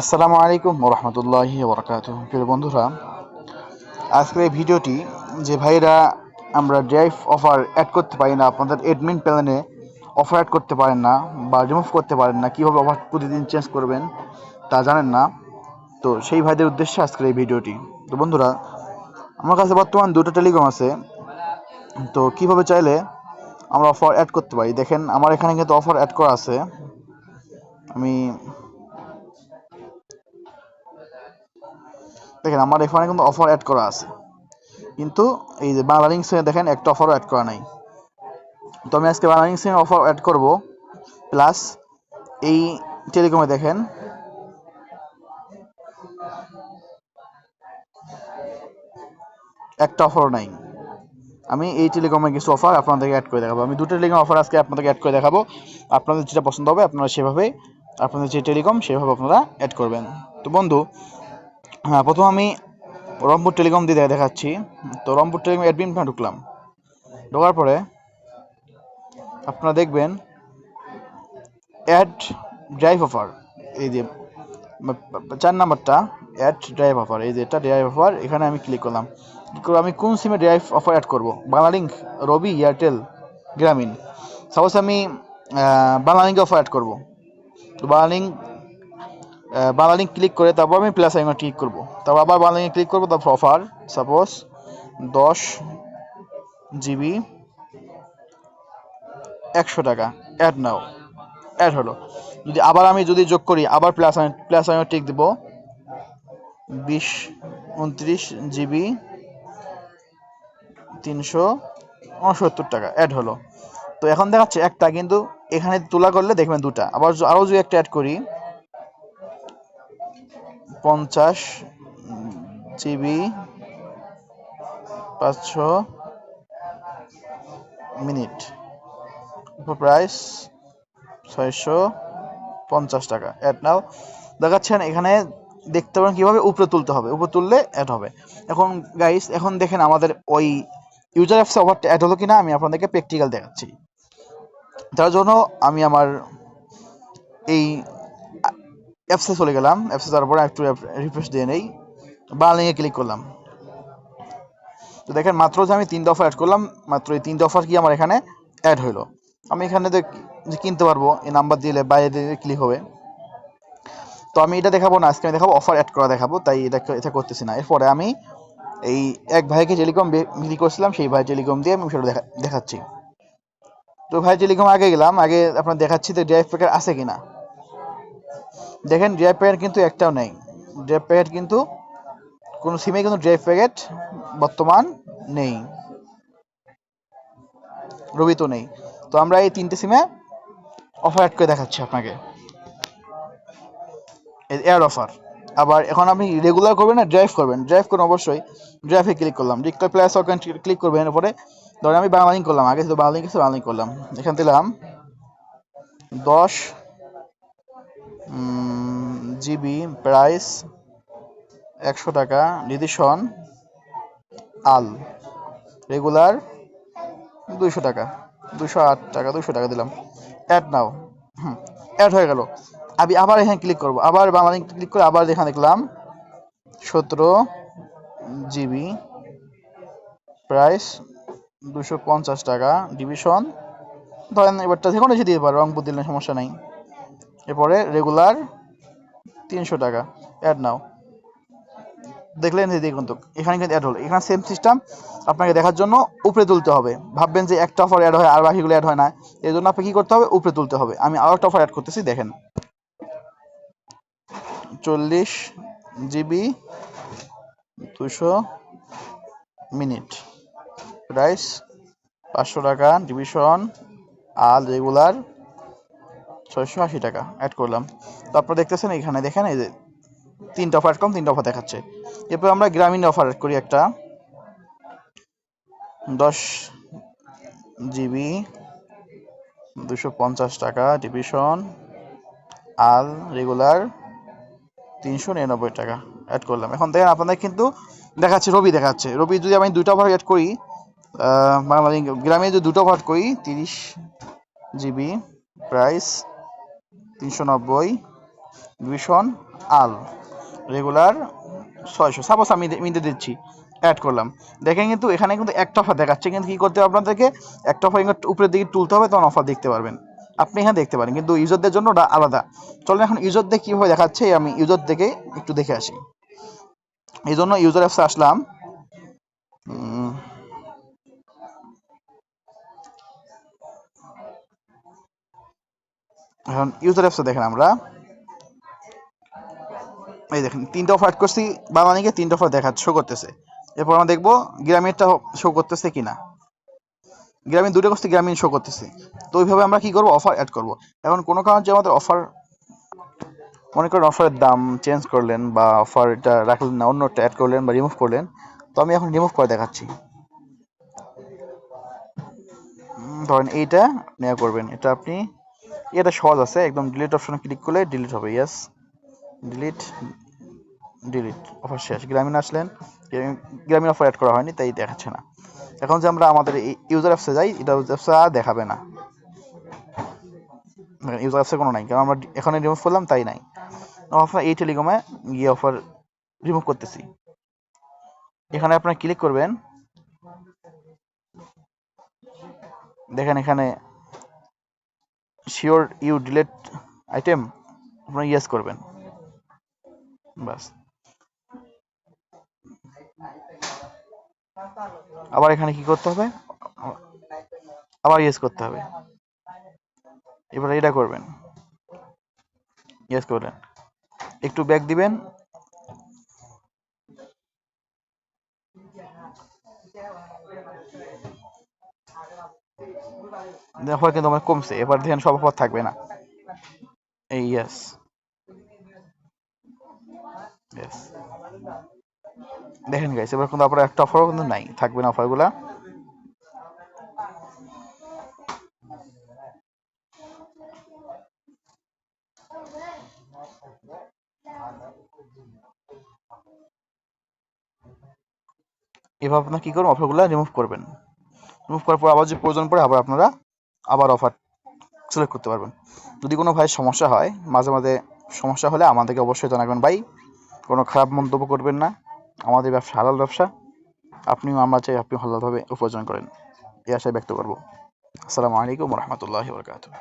আসসালামু আলাইকুম রহমতুল্লাহি বরকাত প্রিয় বন্ধুরা, আজকের এই ভিডিওটি যে ভাইরা আমরা ড্রাইভ অফার অ্যাড করতে পারি না, আপনাদের অ্যাডমিন প্ল্যানে অফার অ্যাড করতে পারেন না বা রিমুভ করতে পারেন না, কীভাবে অফার প্রতিদিন চেঞ্জ করবেন তা জানেন না। তো সেই ভাইদের উদ্দেশ্যে আজকের এই ভিডিওটি। তো বন্ধুরা, আমার কাছে বর্তমান দুটো টেলিকম আছে। তো কীভাবে চাইলে আমরা অফার অ্যাড করতে পারি? দেখেন, আমার এখানে কিন্তু অফার অ্যাড করা আছে। আমি দেখেন, আমার এখানে কিন্তু অফার অ্যাড করা আছে। কিন্তু এই যে বাংলা লিঙ্কসে দেখেন, একটা অফারও অ্যাড করা নাই। তো আমি আজকে বাংলা লিঙ্কসে অফার অ্যাড করব। প্লাস এই টেলিকমে দেখেন, একটা অফারও নাই। আমি এই টেলিকমে কিছু অফার আপনাদেরকে অ্যাড করে দেখাবো। আমি দুটো টেলিকম অফার আজকে আপনাদেরকে অ্যাড করে দেখাবো। আপনাদের যেটা পছন্দ হবে, আপনারা সেভাবে, আপনাদের যে টেলিকম সেভাবে আপনারা অ্যাড করবেন। তো বন্ধু হ্যাঁ প্রথম আমি রংপুর টেলিকম দিয়ে দেখাচ্ছি। তো রংপুর টেলিকম অ্যাডমিন ঢুকলাম। ঢোকার পরে আপনারা দেখবেন অ্যাড ড্রাইভ অফার এই যে, চার নাম্বারটা অ্যাড ড্রাইভ অফার এই যে, এটা ড্রাইভ অফার এখানে আমি ক্লিক করলাম। ক্লিক করে আমি কোন সিমে ড্রাইভ অফার অ্যাড করব? বাংলালিঙ্ক রবি, এয়ারটেল, গ্রামীণ। সাপোজ আমি বাংলালিঙ্কে অফার অ্যাড করব। তো বাংলালিঙ্ক বাংলা লিঙ্ক ক্লিক করে তারপর আমি প্লাস আইকনে ক্লিক করব। তারপর আবার বাংলা লিঙ্ক ক্লিক করব, তারপর অফার সাপোজ দশ জিবি একশো টাকা অ্যাড নাও অ্যাড হলো। যদি আবার আমি যদি যোগ করি, আবার প্লাস প্লাস আইকনে টিক দেবো, বিশ, উনত্রিশ জিবি তিনশো উনসত্তর টাকা অ্যাড হলো। তো এখন দেখাচ্ছে একটা, কিন্তু এখানে তোলা করলে দেখবেন দুটা। আবার আরও যদি একটা অ্যাড করি পঞ্চাশ জিবি, পাঁচশো মিনিট। প্রাইস ছয়শো পঞ্চাশ টাকা। অ্যাড নাও দেখাচ্ছেন, এখানে দেখতে পারেন কীভাবে উপরে তুলতে হবে। উপরে তুললে অ্যাড হবে। এখন গাইস এখন দেখেন আমাদের ওই ইউজার অ্যাপসে অফারটা অ্যাড হলো কিনা, আমি আপনাদেরকে প্র্যাকটিক্যাল দেখাচ্ছি। তার জন্য আমি আমার এই অ্যাপসে চলে গেলাম অ্যাপসে যাওয়ার পরে একটু রিফ্রেশ দিয়ে নেই বাংলালিংয়ে ক্লিক করলাম। তো দেখেন, মাত্র যে আমি তিনটে অফার অ্যাড করলাম, মাত্র এই তিনটে অফার কি আমার এখানে অ্যাড হইল। আমি এখানে যে কিনতে পারব, এই নাম্বার দিলে বাইরে দিয়ে ক্লিক হবে। তো আমি এটা দেখাবো না, আজকে আমি দেখাবো অফার অ্যাড করা দেখাবো, তাই এটা এটা করতেছি না। এরপরে আমি এই এক ভাইকে টেলিকম বিক্রি করছিলাম, সেই ভাই টেলিকম দিয়ে আমি সেটা দেখা দেখাচ্ছি। তো ভাই টেলিকম আগে গেলাম, আগে আপনার দেখাচ্ছি তো ড্রাইভ প্যাকেট আছে কিনা। দেখেন ড্রাইভ প্যাকেট কিন্তু একটাও নেই। ড্রাইভ প্যাকেট কিন্তু কোনো সিমে কিন্তু ড্রাইভ প্যাকেট বর্তমান নেই। রবি তো নেই। তো আমরা এই তিনটে সিমে অফার অ্যাড করে দেখাচ্ছি আপনাকে। এয়ার অফার আবার এখন আপনি রেগুলার করবেন না ড্রাইভ করবেন। ড্রাইভ করুন অবশ্যই। ড্রাইভে ক্লিক করলাম। ডিক্টর প্লাস ক্লিক করবেন এরপরে ধরেন আমি বাংলা লিঙ্ক করলাম। আগে শুধু বাংলা লিঙ্ক বাংলা করলাম। এখান দিলাম দশ জিবি প্রাইস একশো টাকা, নিদিশন আল, রেগুলার দুইশো টাকা দুশো আট টাকা দুশো টাকা দিলাম। অ্যাড নাও হুম অ্যাড হয়ে গেল। আমি আবার এখানে ক্লিক করব। আবার বাংলা ক্লিক করে আবার এখানে দেখলাম, সতেরো জিবি প্রাইস দুশো পঞ্চাশ টাকা ডিভিশন ধরেন এবারটা যে কোনো দিতে পারো, রংপুর দিলে সমস্যা নেই। এরপরে রেগুলার তিনশো টাকা অ্যাড নাও দেখলেন যে দেখুন তো, এখানে কিন্তু অ্যাড হলো। এখানে সেম সিস্টেম আপনাকে দেখার জন্য উপরে তুলতে হবে। ভাববেন যে একটা অফার অ্যাড হয় আর বাকিগুলো অ্যাড হয় না। এই জন্য আপনাকে কী করতে হবে? উপরে তুলতে হবে। আমি আরও একটা অফার অ্যাড করতেছি, দেখেন। চল্লিশ জিবি দুশো মিনিট। প্রাইস পাঁচশো টাকা ডিভিশন আর রেগুলার ছয়শো আশি টাকা অ্যাড করলাম। তারপর দেখতেছেন এখানে, দেখেন এই যে তিনটা অফার কম, তিনটা অফার দেখাচ্ছে। এরপর আমরা গ্রামীণ অফার অ্যাড করি একটা। দশ জিবি দুশো পঞ্চাশ টাকা ডিভিশন আল রেগুলার তিনশো নিরানব্বই টাকা অ্যাড করলাম। এখন দেখেন আপনাদের কিন্তু দেখাচ্ছে, রবি দেখাচ্ছে। রবি যদি আমি দুটো অফার অ্যাড করি বাংলা গ্রামে যদি দুটো অফার করি, তিরিশ জিবি প্রাইস তিনশো নব্বই ভীষণ আল রেগুলার ছয়শো। সাপোজ আমি দে- মিনিটে দিচ্ছি অ্যাড করলাম। দেখেন কিন্তু এখানে কিন্তু একটা অফার দেখাচ্ছে, কিন্তু কি করতে হবে আপনাদেরকে? একটা অফার উপরের দিকে তুলতে হবে, তখন অফার দেখতে পারবেন। আপনি এখানে দেখতে পারেন, কিন্তু ইউজারদের জন্য ওটা আলাদা। চলেন এখন ইউজারদের কীভাবে দেখাচ্ছে, আমি ইউজার থেকে একটু দেখে আসি। এই জন্য ইউজার অ্যাপসে আসলাম এখন ইউজার অ্যাপসে দেখেন আমরা। এই দেখেন, তিনটা অফার করছি বাংলানিকে তিনটা অফার দেখা শো করতেছে। এরপর আমরা দেখব গ্রামীণটা শো করতেছে কিনা। গ্রামীণ দুটো করতে গ্রামীণ শো করতেছে। তো ওইভাবে আমরা কি করব? অফার অ্যাড করব। এখন কোনো কারণে যে আমাদের অফার মনে করেন অফারের দাম চেঞ্জ করলেন বা অফারটা রাখলেন না অন্যটা অ্যাড করলেন বা রিমুভ করলেন, তো আমি এখন রিমুভ করে দেখাচ্ছি। ধরেন এইটা নেওয়া করবেন। এটা আপনি এটা সহজ আছে, একদম ডিলিট অপশনে ক্লিক করলে ডিলিট হবে ইয়েস ডিলিট ডিলিট অফার শেষ। গ্রামীণ আসলেন গ্রামীণ- অফার অ্যাড করা হয়নি, তাই দেখাচ্ছে না। এখন যে আমরা আমাদের ইউজার অ্যাপসে যাই, এটা অ্যাপসে দেখাবে না। ইউজার অ্যাপসে কোনো নাই, কারণ আমরা এখানে রিমুভ করলাম, তাই নাই। অফার এই টেলিকমে গিয়ে অফার রিমুভ করতেছি। এখানে আপনারা ক্লিক করবেন। দেখেন এখানে শিওর ইউ ডিলেট আইটেম আপনারা ইয়েস করবেন। বাস। আবার এখানে কি করতে হবে? আবার ইয়েস করতে হবে। এবার এটা করবেন। ইয়েস করলেন। একটু ব্যাক দিবেন। অফার কিন্তু আমার কমছে, এবার ধ্যান অফার থাকবে না। এই ইয়েস ইয়েস দেখেন এবার কিন্তু আপনার একটা অফারও কিন্তু নাই, থাকবে না অফারগুলা এভাবে আপনার কি করবেন? রিমুভ করবেন। রিমুভ করার পর আবার যে প্রয়োজন পড়ে আবার আপনারা আবার অফার সিলেক্ট করতে পারবেন। যদি কোনো ভাই সমস্যা হয়, মাঝে মাঝে সমস্যা হলে আমাদেরকে অবশ্যই জানাবেন। ভাই, কোনো খারাপ মন্তব্য করবেন না। আমাদের ব্যবসা হালাল ব্যবসা। আপনিও আমরা চাই আপনি হালালভাবে উপার্জন করেন। এই আশায় ব্যক্ত করব। আসসালামু আলাইকুম রহমতুল্লাহ বরকাতুহ।